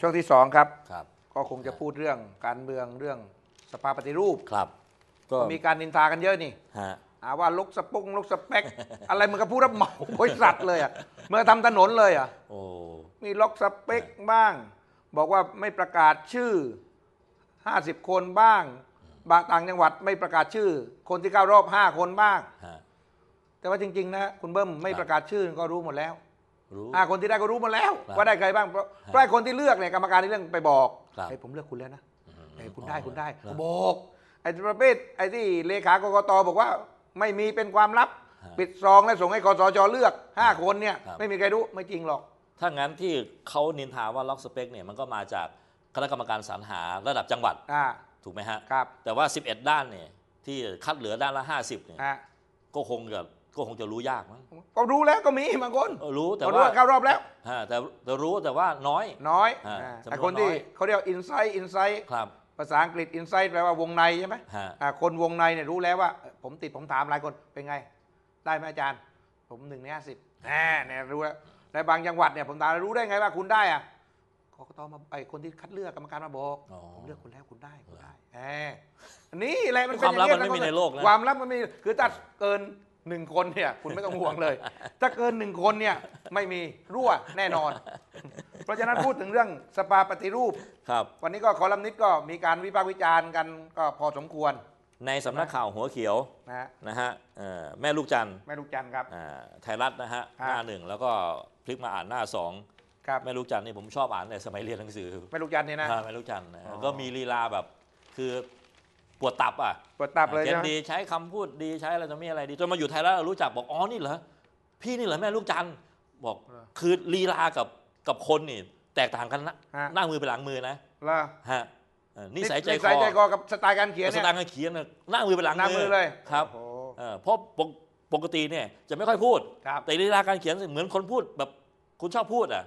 ช่วงที่สองครับ ครับ ก็คงจะพูดเรื่องการเมืองเรื่องสภาปฏิรูปครับ ก็มีการนินทากันเยอะนี่ฮะหาว่าลกสปุงลกสเปก อะไรมันก็พูดรับเหมาบริษัทเลยอะเมื่อทำถนนเลยอะโอ้มีล็อกสเปคบ้าง บอกว่าไม่ประกาศชื่อ 50 คนบ้าง บางต่างจังหวัดไม่ประกาศชื่อ คนที่เข้ารอบ 5 คนบ้างฮะแต่ว่าจริง ๆ นะ คุณเบิ้มไม่ครับประกาศชื่อก็รู้หมดแล้ว รู้ห้าคนที่ได้ก็รู้หมดแล้วครับว่าได้ใครบ้างเพราะเพราะไอ้คนที่เลือกเนี่ยกรรมการที่เรื่องไปบอกครับไอ้ยผมเลือกคุณแล้วนะอืมไอ้ยคุณได้คุณได้ครับบอกไอ้ประเภทไอ้ที่เลขากกตบอกว่า ไม่มีเป็นความลับฮะปิดซองและส่งให้คอสชเลือกห้าคนเนี่ยครับไม่มีใครรู้ไม่จริงหรอก ถ้างั้นที่เขานินทาว่าล็อกสเปคเนี่ยมันก็มาจากคณะกรรมการสรรหาระดับจังหวัดอ่าถูกไหมฮะครับแต่ว่า 11 ด้านเนี่ยที่คัดเหลือด้านละ 50เนี่ยอ่าก็คงจะ ก็คงจะรู้ยากมั้งก็รู้แล้วก็มีบางคนเออรู้แต่ก็รู้ว่าว่าเข้ารอบแล้วฮะแต่แต่รู้แต่ว่าน้อยน้อยอ่าอ่าจำนวนไอ้คนที่น้อยเขาเรียกอินไซต์อินไซต์ครับภาษาอังกฤษอินไซต์แปลว่าวงในใช่ไหมฮะอ่าคนวงในเนี่ยรู้แล้วว่าเอ่อผมติดผมถามหลายคนเป็นไง ได้ไหมอาจารย์ ผมหนึ่งในห้าสิบแหมเนี่ยรู้แล้วในบางจังหวัดเนี่ยผมถามรู้ได้ไงว่าคุณได้อะกกตมาไอ้คนที่คัดเลือกกรรมการมาบอกอ๋อผมเลือกคุณแล้วคุณได้คุณได้แหมอันนี้แหละมันความลับเป็มันไม่มีในโลกนะความลับมันมีคือถ้าเกิน หนึ่งคนเนี่ยคุณไม่ต้องห่วงเลย ถ้าเกินหนึ่งคนเนี่ยไม่มีรั่วแน่นอน เพราะฉะนั้นพูดถึงเรื่องสภาปฏิรูป ครับ วันนี้ก็คอลัมนิสต์ก็มีการวิพากษ์วิจารณ์กันก็พอสมควร ในสำนักข่าวหัวเขียวนะฮะนะฮะเอ่อแม่ลูกจันทร์แม่ลูกจันทร์ครับ อ่าไทยรัฐนะฮะฮะหน้าหนึ่งแล้วก็พลิกมาอ่านหน้าสองครับแม่ลูกจันทร์นี่ผมชอบอ่านในสมัยเรียนหนังสือแม่ลูกจันทร์เนี่ยนะ อ่าแม่ลูกจันทร์นะอ๋อ ก็มีลีลาแบบ คือ ปวดตับอะเปิดตับเลยเขียนใช่ไหมดีใช้คำพูดดีใช้อะไรต่อมีอะไรดีจนมาอยู่ไทยรัฐเรารู้จักบอกอ๋อนี่เหรอพี่นี่เหรอแม่ลูกจันทร์บอกคือลีลากับกับคนนี่ แตกต่างกันนะฮะหน้ามือเป็นหลังมือนะแล้วฮะเออนิสัยใจคนิสัยใจคออกับสไตล์การเขียนสเนี่ยไตล์การเขียนน่ะหน้ามือเป็นหลังหน้ามือเลยครับโอ้โหเออเพราะปกปกติเนี่ยจะไม่ค่อยพูดครับแต่ลีลาการเขียนเหมือนคนพูดแบบคุณชอบพูดอะ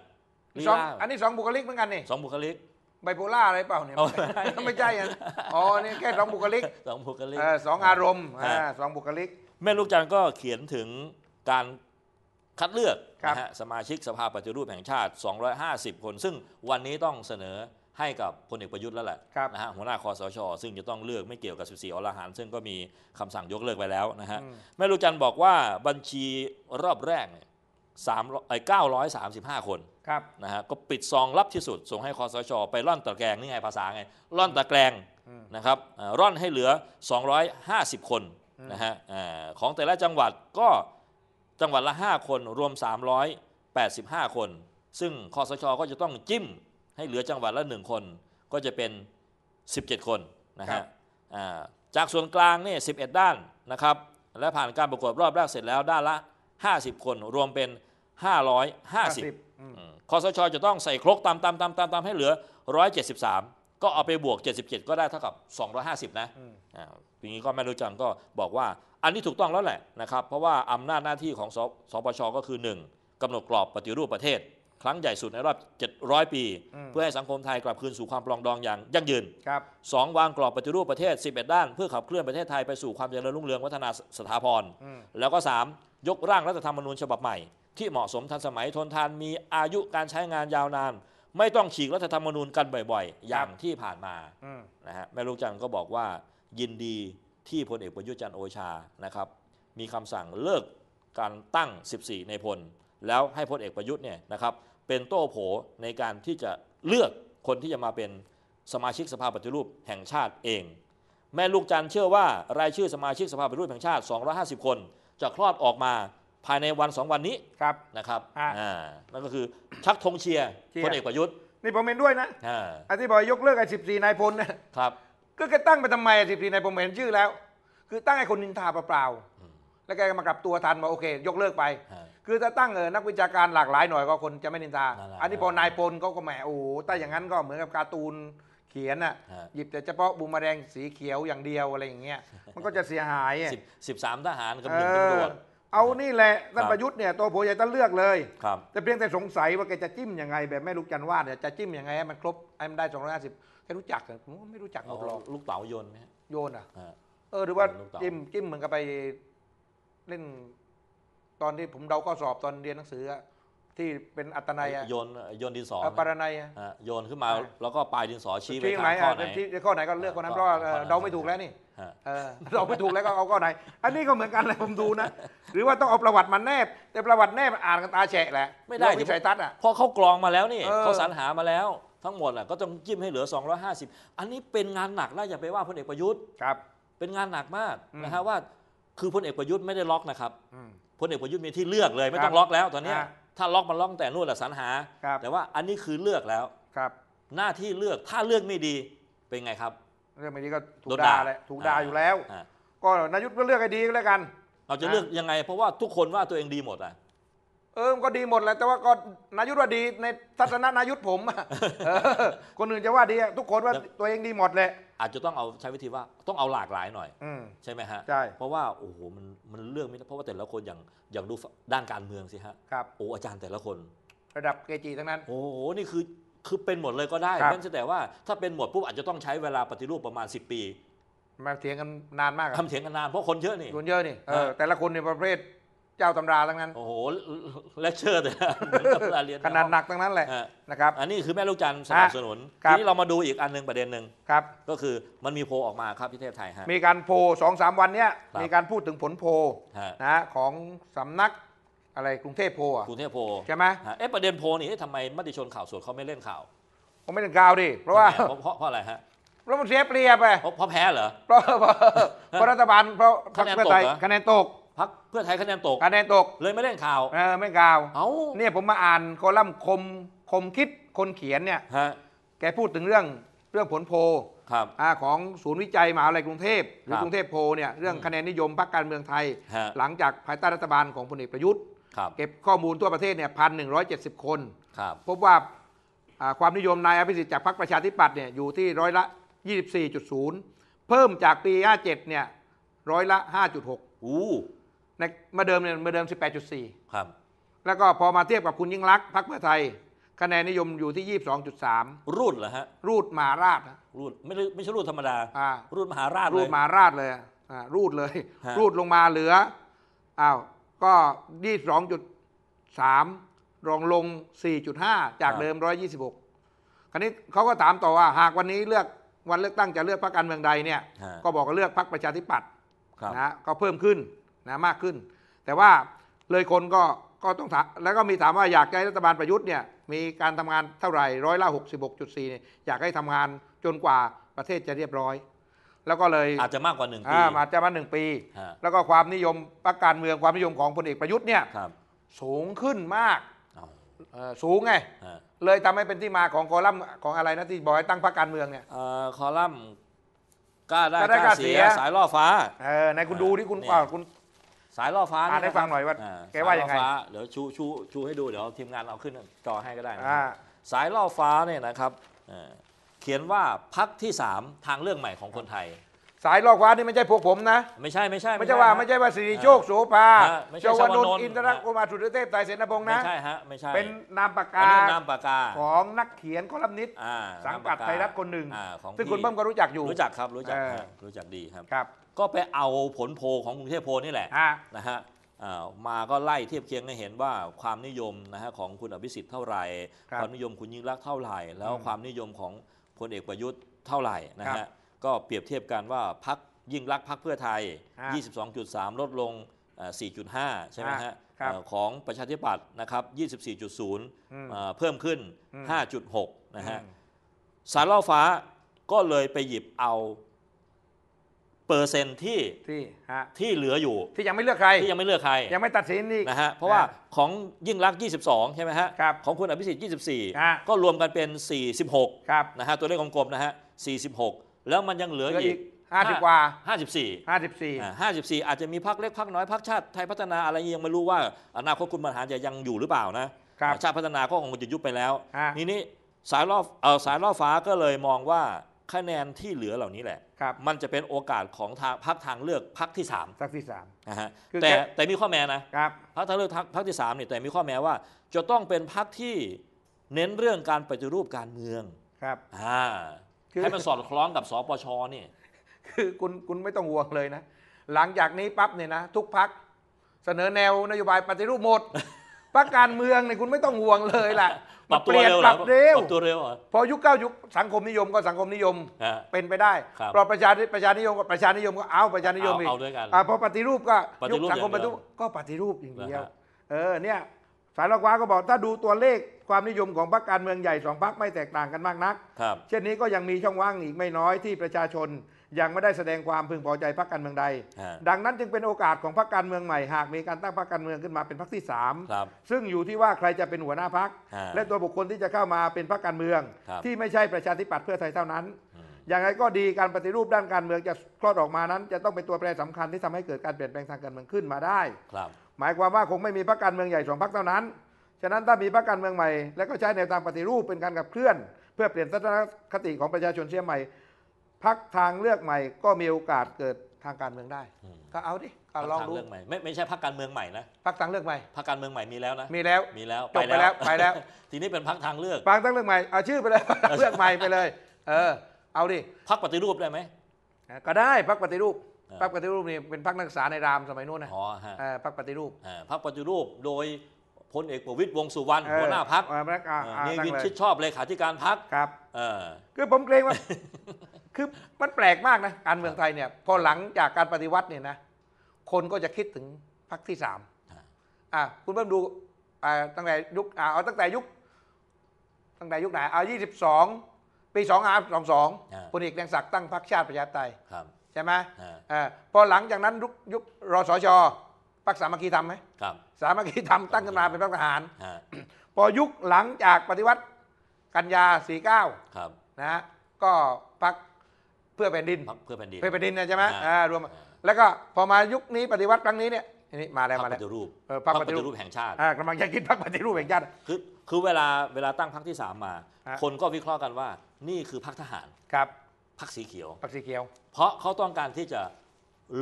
ลีสองลาอันนี้สองบุคลิกเหมือนกันนี่สองบุคลิก ไบโพล่าอะไรเปล่าเนี่ยเอาไม่ใช่อะอ๋อนี่แค่สองบุคลิกสองบุคลิกเออสองอารมณ์ฮะอ่าสองบุคลิก แม่ลูกจันทร์ก็เขียนถึงการคัดเลือกครับนะฮะสมาชิกสภาปฏิรูปแห่งชาติ 250 คน ซึ่งวันนี้ต้องเสนอให้กับพลเอกประยุทธ์แล้วแหละครับนะฮะหัวหน้าคอสช ซึ่งจะต้องเลือกไม่เกี่ยวกับ 14 อรหันต์ซึ่งก็มีคำสั่งยกเลิกไปแล้วนะฮะอืมแม่ลูกจันทร์บอกว่าบัญชีรอบแรกเนี่ย สามร้อยเอ้ย935 คนครับนะฮะก็ปิดซองลับที่สุด ส่งให้คอสช ไปร่อนตะแกรงนี่ไงภาษาไงร่อนตะแกรงอืมนะครับเอ่อร่อนให้เหลือ 250 คนนะฮะเอ่อของแต่ละจังหวัดก็จังหวัดละ 5 คนรวม 385 คน ซึ่งคอสช ก็จะต้องจิ้มให้เหลือจังหวัดละ 1 คน ก็จะเป็น 17 คนนะครัฮะบอ่าจากส่วนกลางเนี่ย11 ด้านนะครับและผ่านการประกวดรอบแรกเสร็จแล้วด้านละ 50 คนรวมเป็น 550อืมอืมคอสชจะต้องใส่ครกตามตามตามตามตามให้เหลือ 173 ก็เอาไปบวก 77 ก็ได้เท่ากับ 250 นะอืมอ่าทีนี้ก็แม่รู้จันก็บอกว่า อันนี้ถูกต้องแล้วแหละนะครับ เพราะว่าอำนาจหน้าที่ของสสปชก็คือ 1กำหนดกรอบปฏิรูปประเทศ ครั้งใหญ่สุดในรอบ 700 ปีอืมเพื่อให้สังคมไทยกลับคืนสู่ความปรองดองอย่างยั่งยืนครับ2วางกรอบปฏิรูปประเทศ 11 ด้าน เพื่อขับเคลื่อนประเทศไทยไปสู่ความเจริญรุ่งเรืองวัฒนาสถาพรอืมแล้วก็ 3 ยกร่างรัฐธรรมนูญฉบับใหม่ ที่เหมาะสมทันสมัยทนทานมีอายุการใช้งานยาวนาน ไม่ต้องฉีกรัฐธรรมนูญกันบ่อยๆ อย่างที่ผ่านมาอืมนะฮะแม่ลูกจันทร์ก็บอกว่า ยินดีที่พลเอกประยุทธ์จันทร์โอชานะครับมีคำสั่งเลิกการตั้ง 14 ในพลแล้วให้พลเอกประยุทธ์เนี่ยนะครับ เป็นโต้โผในการที่จะเลือกคนที่จะมาเป็นสมาชิกสภาปฏิรูปแห่งชาติเอง แม่ลูกจันทร์เชื่อว่ารายชื่อสมาชิกสภาปฏิรูปแห่งชาติ 250 คน จะคลอดออกมาภายในวันสองวันนี้ครับนะครับอะอ่านั่นก็คือชักธงเชียร์เชียร์พลเอกประยุทธ์นี่ผมเห็นด้วยนะอ่าอันที่บอกยกเลิกไอ้สิบสี่นายพลเนี่ยครับก็แกตั้งไปทำไมสิบสี่นายพลเห็นชื่อแล้ว คือตั้งให้คนนินทาเปล่าๆ แล้วแกก็มากลับตัวทันว่าโอเค ยกเลิกไป ฮะ คือถ้าตั้งเออนักวิชาการหลากหลายหน่อยก็คนจะไม่นินทา นั่นแหละอันนี้พอนายพลเขาก็แหมโอ้โหถ้าอย่างนั้นก็เหมือนกับการ์ตูนเขียนน่ะฮะ หยิบแต่เฉพาะบูมแมลงสีเขียวอย่างเดียวอะไรอย่างเงี้ยมันก็จะเสียหายอะสิบสิบสามทหารกับเอหนึ่งตำรวจอเอานี่แหละท่านครับ ประยุทธ์เนี่ยตัวโผใหญ่ท่านเลือกเลย ครับ แต่เพียงแต่สงสัยว่าแกจะจิ้มยังไง แบบแม่ลูกจันทร์ว่าเนี่ยจะจิ้มยังไงให้มันครบให้มันได้ 250แกรู้จักเหรอผมว่าไม่รู้จักหมเอาดหรอกลูกเต๋าโยนไหมฮะโยนอะ ฮะ เออหรือว่าลูกเต๋า จิ้มจิ้มเหมือนกับไป เล่น ตอนที่ผมเดาข้อสอบตอนเรียนหนังสืออะที่ที่เป็นอัตนัยอะโยนโยนดินสอเอ่อปารนัยอะ อะโยนขึ้นมาใช่ แล้วก็ปลายดินสอชี้ไปที่ไหนทางข้ออะไหน ที่ที่ข้อไหนก็เลือกข้อนั้นข้อเพราะว่าข้อนั้นเดาไม่ถูกแล้วนี่ ฮะ เออเราไม่ถูกแล้วก็เอาข้อไหน อันนี้ก็เหมือนกันเลยผมดูนะ หรือว่าต้องเอาประวัติมาแนบ แต่ประวัติแนบอ่านกันตาแฉะแหละไม่ได้โลกวิสัยทัศน์อะ เพราะเขากรองมาแล้วนี่เออ เขาสรรหามาแล้วทั้งหมดอะก็ต้องจิ้มให้เหลือ 250 อันนี้เป็นงานหนักนะอย่าไปว่าพลเอกประยุทธ์ ครับ เป็นงานหนักมากอืมนะฮะว่า คือพลเอกประยุทธ์ไม่ได้ล็อกนะครับอืม พลเอกประยุทธ์มีที่เลือกเลยไม่ครับต้องล็อกแล้วตอนเนี้ยอะถ้าล็อกมันล็อกตั้งแต่นู่นแหละสรรหา ครับ แต่ว่าอันนี้คือเลือกแล้ว ครับ หน้าที่เลือกถ้าเลือกไม่ดีเป็นไงครับ เรื่องไม่ดีก็ถูโดกนด่าด่าแหละถูกด่า อยู่แล้ว อะก็นายุทธก็เลือกให้ดีก็แล้วกัน เราจะเลือกยังไง เพราะว่าทุกคนว่าตัวเองดีหมดอะ เออมันก็ดีหมดแหละแต่ว่าก็นายุทธว่าดีในทัศนะนายุทธผมอะเออคนอื่นจะว่าดีอะทุกคนว่าตัวเองดีหมดเลยอาจจะต้องเอาใช้วิธีว่าต้องเอาหลากหลายหน่อย อืม ใช่ไหมฮะ ใช่ เพราะว่าโอ้โหมันมันเลือกไม่ได้เพราะว่าแต่ละคนอย่างอย่างดูด้านการเมืองสิฮะครับ โอ้อาจารย์แต่ละคน ระดับเกจิทั้งนั้น โอ้โหนี่คือคือเป็นหมดเลยก็ได้ครับ นั่นแต่ว่าถ้าเป็นหมดปุ๊บอาจจะต้องใช้เวลาปฏิรูปประมาณ 10 ปีมาเถียงกันนานมากอะทำเถียงกันนานเพราะคนเยอะนี่ คนเยอะนี่เออฮะแต่ละคนในประเภท เจ้าตำราทั้งนั้น โอ้โหเลคเชอร์แต่ละเหมือนกับเวลาเรียนขนาดหนักทั้งนั้นแหละฮะนะครับ อันนี้คือแม่ลูกจันทร์สนับสนุนครับทีนี้เรามาดูอีกอันหนึ่งประเด็นหนึ่งครับ ก็คือมันมีโพลออกมาครับที่เทพไทยฮะมีการโพลสองสามวันเนี้ยครับมีการพูดถึงผลโพลฮะนะของสำนักอะไรกรุงเทพโพลอะกรุงเทพโพลใช่ไหมฮะเอ๊ะประเด็นโพลนี่เอ๊ะทำไมมติชนข่าวสดเขาไม่เล่นข่าวผมไม่ได้กล่าวดิเพราะว่าทำไมเพราะเพราะเพราะอะไรฮะเพราะมันเสียเปรียบไปเพราะเพราะแพ้เหรอเพราะเพราะเพราะรัฐบาลเพราะพรรคคะแนนเพื่อไทยตกเหรอคะแนนตก พักเพื่อไทยคะแนนตก คะแนนตกเลยไม่เล่นข่าวเออไม่กล่าวเอ้าเนี่ยผมมาอ่านคอลัมน์คมคมคิดคนเขียนเนี่ยฮะแกพูดถึงเรื่องเรื่องผลโพลครับอ่าของศูนย์วิจัยมหาวิทยาลัยกรุงเทพหรืคอรับกรุงเทพโพลเนี่ยเรื่องอืมคะแนนนิยมพรรคการเมืองไทย ฮะ หลังจากภายใต้รัฐบาลของพลเอกประยุทธ์ ครับเก็บข้อมูลทั่วประเทศเนี่ยพันหนึ่งร้อยเจ็ดสิบคน ครับพบว่าอ่าความนิยมนายอภิสิทธิ์จากพรรคประชาธิปัตย์เนี่ยอยู่ที่ร้อยละ 24.0 เพิ่มจากปี 57 เนี่ยร้อยละ 5.6 อู้ ในเมื่อเดิมเนี่ยเมื่อเดิม 18.4 ครับ แล้วก็พอมาเทียบกับคุณยิ่งรักษณ์พรรคเพื่อไทย คะแนนนิยมอยู่ที่ 22.3 รูดเหรอฮะ รูดมหาราชนะรูดไม่ได้ไม่ใช่รูดธรรมดา อ่า รูดมหาราชเลรูยดมหาราชเลยอ่ารูดเลย ฮะ รูดลงมาเหลืออ้าวก็ 22.3 รองลง 4.5 จากเดิม 126 คราวนี้เขาก็ถามต่อว่า หากวันนี้เลือกวันเลือกตั้งจะเลือกพรรคการเมืองใดเนี่ย ฮะก็บอกว่าเลือกพรรคประชาธิปัตย์ครับ นะก็เพิ่มขึ้น นะมากขึ้น แต่ว่าเลยคนก็ก็ต้องถามแล้วก็มีถามว่าอยากให้รัฐบาลประยุทธ์เนี่ยมีการทำงานเท่าไหร่ร้อยละ66.4เนี่ยอยากให้ทำงานจนกว่าประเทศจะเรียบร้อย แล้วก็เลยอาจจะมากกว่าหนึ่งปีอ่าอาจจะมาหนึ่งปีฮะแล้วก็ความนิยมพรรคการเมืองความนิยมของพลเอกประยุทธ์เนี่ยครับสูงขึ้นมากเอาเอ่อสูงไงฮะเลยทำให้เป็นที่มาของคอลัมน์ของอะไรนะที่บอกให้ตั้งพรรคการเมืองเนี่ยเอ่อคอลัมน์กล้าได้กล้าได้กกล้าล้าเสีเสียยสายล่อฟ้าเออในคุณดูที่คุณเนี่ยอ่าคุณ สายล่อฟ้าอ่านให้ะครับฟังหน่อยว่าอ่แกว่ายังไงสล่อฟ้เดี๋ยวชูชูชูให้ดูเดี๋ยวทีมงานเอาขึ้นจอให้ก็ได้นะอ่าสายล่อฟ้าเนี่ยนะครับเอ่อเขียนว่าพักที่3ทางเลือกใหม่ของคนไทย สายลอกฟ้านี่ไม่ใช่พวกผมนะ ไม่ใช่ไม่ใช่ ไม่ใช่ว่าฮะไม่ใช่ว่าสิริโชคโสภาฮะไม่ใช่เจ้าวนนชวนนท์ท์อินทรกุมารสุรเทพไตรเสนพงษ์ไม่นะใช่ฮะไม่ใช่เป็นนามปากอันกานี้นามปากกาของนักเขียนคอลัมนิสต์อ่าสังกัดนามปากกาไทยรัฐคนหนึ่งอ่าของซึ่งพี่คุณเบิ้มก็รู้จักอยู่รู้จักครับรู้จักเออฮะรู้จักดีครับครับ ก็ไปเอาผลโพลของกรุงเทพโพลนี่แหละอ่านะฮะอ่ามาก็ไล่เทียบเคียงให้เห็นว่าความนิยมนะฮะของคุณอภิสิทธิ์เท่าไหร่ครับความนิยมคุณยิ่งรักษณ์เท่าไหร่ แล้วอืมความนิยมของพลเอกประยุทธ์เท่าไหร่นะครัฮะบก็เปรียบเทียบกันว่าพักยิ่งรักษณ์พักเพื่อไทยฮะ22.3 ลดลงเอ่อ4.5 ใช่ไหมฮะครับเอ่อของประชาธิปัตย์นะครับ24.0มเอ่อเพิ่มขึ้น อืม 5.6 นะฮะอืมสารล่อฟ้าก็เลยไปหยิบเอา เปอร์เซ็นต์ที่ที่ฮะที่เหลืออยู่ ที่ยังไม่เลือกใครที่ยังไม่เลือกใครยังไม่ตัดสินอีกนะฮะเพราะว่าของยิ่งรักษณ์22 ใช่ไหมฮะครับของคุณอภิสิทธิ์ฮะ24 ก็รวมกันเป็น 46ครับนะฮะตัวเลขกลมๆนะฮะ 46 แล้วมันยังเหลือเหลืออีอีกกห้าสิบกว่า54ห้าสิบสี่อ่า54 อาจจะมีพักเล็กพักน้อยพักชาติไทยพัฒนาอะไรยังไม่รู้ว่าอนาคตคุณบรรหารจะยังอยู่หรือเปล่านะครับชาติพัฒนาก็คงจะยุบไปแล้วฮะนี่นี่สายล่อเออสายล่อฟ้าก็เลยมองว่า คะแนนที่เหลือเหล่านี้แหละ ครับมันจะเป็นโอกาสของทางพักทางเลือกพักที่3สักที่สาม นะฮะคือแต่แก แต่มีข้อแม้นะครับ พักทางเลือกพักที่3เนี่ยแต่มีข้อแม้ว่า จะต้องเป็นพักที่เน้นเรื่องการปฏิรูปการเมืองครับ อ่าคือ ให้มันสอดคล้องกับสปชนี่คือคุณคุณไม่ต้องห่วงเลยนะ หลังจากนี้ปั๊บเนี่ยนะ ทุกพักเสนอแนวนโยบายปฏิรูปหมด พักการเมืองเนี่ยคุณไม่ต้องห่วงเลยล่ะ ปรับตัวเปลี่ยนเร็วปเหรรัอบเร็วปรับตัวเร็วเหรอพอยุคเก้ายุคสังคมนิยมก็สังคมนิยมฮะ เป็นไปได้ครับพอประชาธิประชานิยมก็ประชานิยมก็เอาประชานิยมเอาอีกเอาด้วยกันอ่าพอปฏิรูปก็ปฏิยุครูปสังคมอปย่างเดีฏิยวรูปก็ปฏิรูปอย่างเดียวนะฮะ เออเนี่ยสายลอกว้าก็บอกถ้าดูตัวเลขความนิยมของพรรคการเมืองใหญ่สองพรรคไม่แตกต่างกันมากนัก ครับ เช่นนี้ก็ยังมีช่องว่างอีกไม่น้อยที่ประชาชน ยังไม่ได้แสดงความพึงพอใจพรรคการเมืองใด ฮะดังนั้นจึงเป็นโอกาสของพรรคการเมืองใหม่หากมีการตั้งพรรคการเมืองขึ้นมาเป็นพรรคที่สามครับซึ่งอยู่ที่ว่าใครจะเป็นหัวหน้าพรรคฮะและตัวบุคคลที่จะเข้ามาเป็นพรรคการเมือง ครับ ที่ไม่ใช่ประชาธิปัตย์เพื่อไทยเท่านั้นอืมอย่างไรก็ดีการปฏิรูปด้านการเมืองจะคลอดออกมานั้น จะต้องเป็นตัวแปรสำคัญที่ทำให้เกิดการเปลี่ยนแปลงทางการเมืองขึ้นมาได้ ครับ หมายความว่าคงไม่มีพรรคการเมืองใหญ่สองพรรคเท่านั้น ฉะนั้นถ้ามีพรรคการเมืองใหม่ และก็ใช้แนวทางปฏิรูปเป็นการขับเคลื่อน เพื่อเปลี่ยนทัศนคติของประชาชนเสียใหม่ พรรคทางเลือกใหม่ก็มีโอกาสเกิดทางการเมืองได้ อืม ก็เอาดิก็ลองทางดูเรื่องใหม่ไม่ไม่ใช่พักการเมืองใหม่นะพรรคทางเลือกใหม่ พักการเมืองใหม่มีแล้วนะมีแล้ว มีแล้วจบไปแล้วไปแล้ว ทีนี้เป็นพักทางเลือกพรรคทางเลือกใหม่เอาชื่อไปเลยพรรคทางเลือกใหม่ไปเลย เออ เอาดิพักปฏิรูปได้ไหม ก็ได้พรรคปฏิรูปเออพรรคปฏิรูปนี่เป็นพรรคนักศึกษาในรามสมัยนู้นนะอ๋อฮะเออพรรคปฏิรูปอ่าพักปฏิรูปโดยพลเอกประวิตยวงษ์สุวรรณเออหัวหน้าพักเออพรรคอ่าอ่านี่ตั้งวินเลยชิดชอบเลขาธิการพักครับ เออ คือผมเกรงว่า คือมันแปลกมากนะการเมืองไทยเนี่ยพอหลังจากการปฏิวัติเนี่ยนะคนก็จะคิดถึงพรรคที่สามฮะอะคุณเพิ่มดูอ่าตั้งแต่ยุคอ่าเอาตั้งแต่ยุคตั้งแต่ยุคไหนเอายี่สิบสองปีสองอาสองสองฮะพลเอกแดงศักดิ์ตั้งพรรคชาติประชาธิปไตยครับใช่ไหมฮะอ่าพอหลังจากนั้นยุคยุครสชพรรคสามัคคีทำไหมครับสามัคคีทำตั้งขึ้นมาเป็นพรรคทหารฮะพอยุคหลังจากปฏิวัติกันยาสี่เก้าครับนะฮะก็พรรคเพื่อแผ่นดินพักเพื่อแผ่นดิน เพื่อแผ่นดินนะใช่ไหมอ่า อ่ารวม แล้วก็พอมายุคนี้ปฏิวัติครั้งนี้เนี่ยอันนี่มาแล้วพักมาปแล้ว ฏิรูปเออพรรคปฏิรูป แห่งชาติ อ่ากำลังจะคิดพรรคปฏิรูปแห่งชาติ คือคือเวลาเวลาตั้งพักที่สามมา ฮะ คนก็วิเคราะห์กันว่า นี่คือพักทหารครับพักสีเขียว พรรคสีเขียว เพราะเขาต้องการที่จะ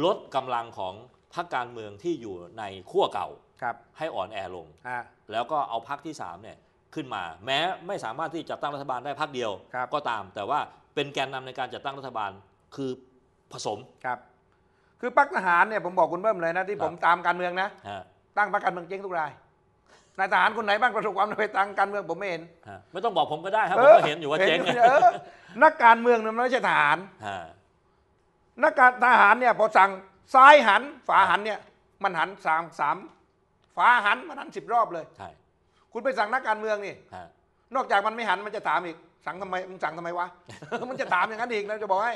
ลดกำลังของพรรคการเมืองที่อยู่ในขั้วเก่าครับ ให้อ่อนแอลง อ่า แล้วก็เอาพักที่3เนี่ยขึ้นมา แม้ไม่สามารถที่จะตั้งรัฐบาลได้พักเดียว ครับก็ตาม แต่ว่า เป็นแกนนำในการจัดตั้งรัฐบาลคือผสมครับ คือพรรคทหารเนี่ยผมบอกคุณเบิ้มเลยนะที่ครับผมตามการเมืองนะฮะตั้งพรรคการเมืองเจ๊งทุกรายนายทหารคนไหนบ้างประสบความสำเร็จทางการเมืองผมไม่เห็นฮะไม่ต้องบอกผมก็ได้ครับอผมอก็เห็นอยู่ว่าเจ๊งห็นออนักการเมืองเนี่ยมันไม่ใช่ทหารฮะนักการทหารเนี่ยพอสั่งซ้ายหันฝาหันเนี่ยมันหันสามสามฝาหันมันหันสิบรอบเลยใช่คุณไปสั่งนักการเมืองนี่ฮะนอกจากมันไม่หันมันจะถามอีก สั่งทำไมมึงสั่งทำไมวะ มันจะถามอย่างนั้นอีกนะจะบอกให้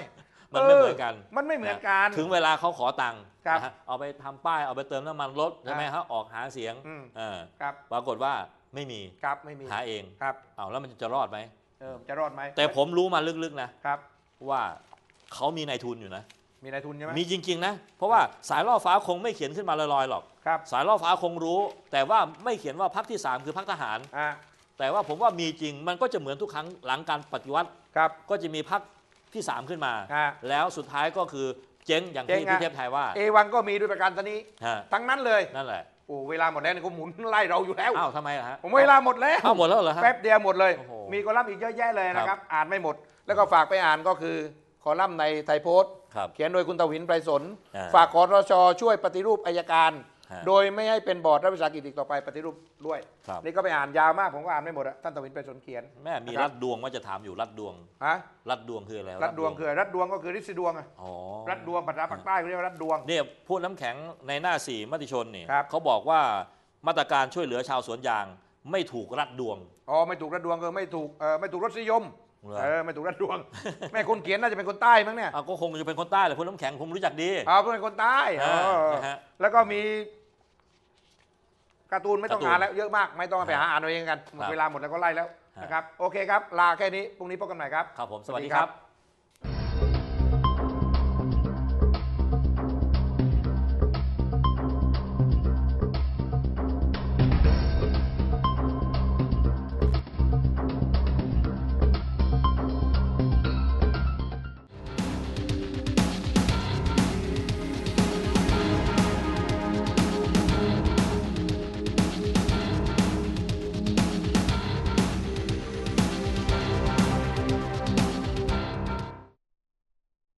มันไม่เหมือนกัน มันไม่เหมือนกัน ถึงเวลาเขาขอตังค์ครับนะฮะเอาไปทำป้ายเอาไปเติมน้ำมันรถใช่ไหมอ่าฮะออกหาเสียงอืมเออครับปรากฏว่าไม่มีครับไม่มีหาเองครับเอาแล้วมันจะรอดไหมเออจะรอดไหมแต่ผมรู้มาลึกๆนะครับ ว่าเขามีนายทุนอยู่นะ มีนายทุนใช่ไหมมีจริงๆนะ เพราะว่าสายล่อฟ้าคงไม่เขียนขึ้นมาลอยๆหรอกครับสายล่อฟ้าคงรู้ แต่ว่าไม่เขียนว่าพักที่ 3 คือพักทหารอ่า แต่ว่าผมว่ามีจริงมันก็จะเหมือนทุกครั้งหลังการปฏิวัติครับ ก็จะมีพักที่ 3 ขึ้นมาอ่าแล้วสุดท้ายก็คือเจ๊งอย่างที่เจ๊งอะพี่เทพไทยว่า เอวังก็มีด้วยประการตอนนี้ ฮะ ทั้งนั้นเลยนั่นแหละโอ้เวลาหมดแล้วนี่ก็หมุนไล่เราอยู่แล้ว อ้าวทำไมล่ะฮะผมเวลาหมดแล้ว อ้าวหมดแล้วเหรอฮะ แป๊บเดียวหมดเลย โอ้โหมีคอลัมน์อีกเยอะแยะเลยนะคครัรับ บ อ่านไม่หมด แล้วก็ฝากไปอ่านก็คือคอลัมน์ในไทยโพสต์ ครับ เขียนโดยคุณตวินไพรสน อ่า ฝากขอรชช่วยปฏิรูปอายการฮะ โดยไม่ให้เป็นบอร์ดรัฐวิสาหกิจอีกต่อไปปฏิรูปด้วย ครับ นี่ก็ไปอ่านยาวมาก ผมก็อ่านไม่หมดอะท่านตวินไพรสนเขียนแม่มีนะครับรัดดวงว่าจะถามอยู่รัดดวง ฮะรัดดวงคืออะไรรัฐดวงคืออะไรรัฐดวงก็คือฤทธิ์ดวงอะอ๋อรัฐดวงภาษาภาคใต้เขาเรียกว่ารัฐดวง เนี่ยพูดน้ำแข็งในหน้าสี่มติชนนี่ครับ เขาบอกว่ามาตรการช่วยเหลือชาวสวนยางไม่ถูกรัดดวง อ๋อไม่ถูกรัฐดวงก็ไม่ถูกเออไม่ถูกรสนิยม เหรอ เออไม่ถูกรัฐดวง แม่คนเขียนน่าจะเป็นคนใต้มั้งเนี่ยอะก็คงจะเป็นคนใต้แหละพูดน้ำแข็งผมรู้จักดี เอาเป็นคนใต้อ๋อนะฮะแล้วก็มีการ์ตูนไม่ต้องการ์ตูนอ่านแล้วเยอะมาก ไม่ต้องไปหาอ่านเอาเองกันครับเวลาหมดแล้วก็ไล่แล้วครับ นะครับ โอเคครับ ลาแค่นี้พรุ่งนี้พบกันใหม่ครับ ครับผมสวัสดีสวัสดีคครัรับบ